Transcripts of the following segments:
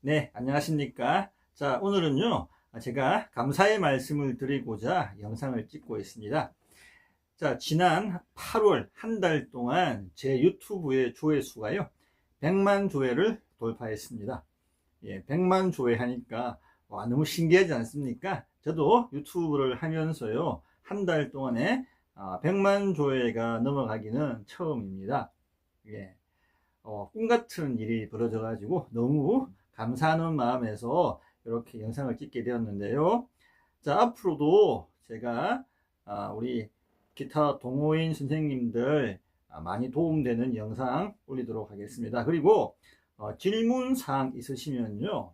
네, 안녕하십니까. 자, 오늘은요, 제가 감사의 말씀을 드리고자 영상을 찍고 있습니다. 자, 지난 8월 한 달 동안 제 유튜브의 조회수가요, 100만 조회를 돌파했습니다. 예, 100만 조회 하니까, 와, 너무 신기하지 않습니까? 저도 유튜브를 하면서요, 한 달 동안에 아, 100만 조회가 넘어가기는 처음입니다. 예, 어, 꿈 같은 일이 벌어져가지고 너무 감사하는 마음에서 이렇게 영상을 찍게 되었는데요. 자, 앞으로도 제가 아, 우리 기타 동호인 선생님들 아, 많이 도움되는 영상 올리도록 하겠습니다. 그리고 어, 질문 사항 있으시면요.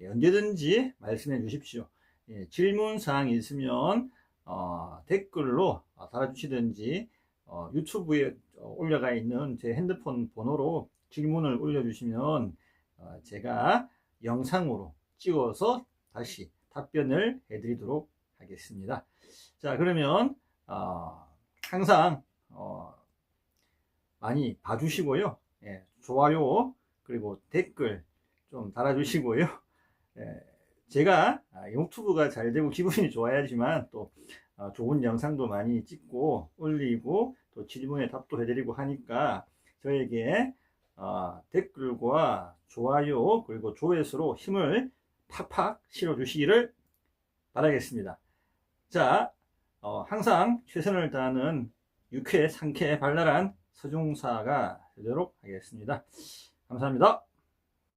예, 언제든지 말씀해 주십시오. 예, 질문 사항 있으면 어, 댓글로 어, 달아주시든지 어, 유튜브에 어, 올라가 있는 제 핸드폰 번호로 질문을 올려주시면 어, 제가 영상으로 찍어서 다시 답변을 해드리도록 하겠습니다. 자 그러면 어, 항상 어, 많이 봐주시고요. 예, 좋아요 그리고 댓글 좀 달아주시고요. 예, 제가 아, 유튜브가 잘 되고 기분이 좋아야지만 또 어, 좋은 영상도 많이 찍고 올리고 또 질문에 답도 해드리고 하니까 저에게 어, 댓글과 좋아요 그리고 조회수로 힘을 팍팍 실어주시기를 바라겠습니다. 자, 어, 항상 최선을 다하는 유쾌, 상쾌, 발랄한 서중사가 되도록 하겠습니다. 감사합니다.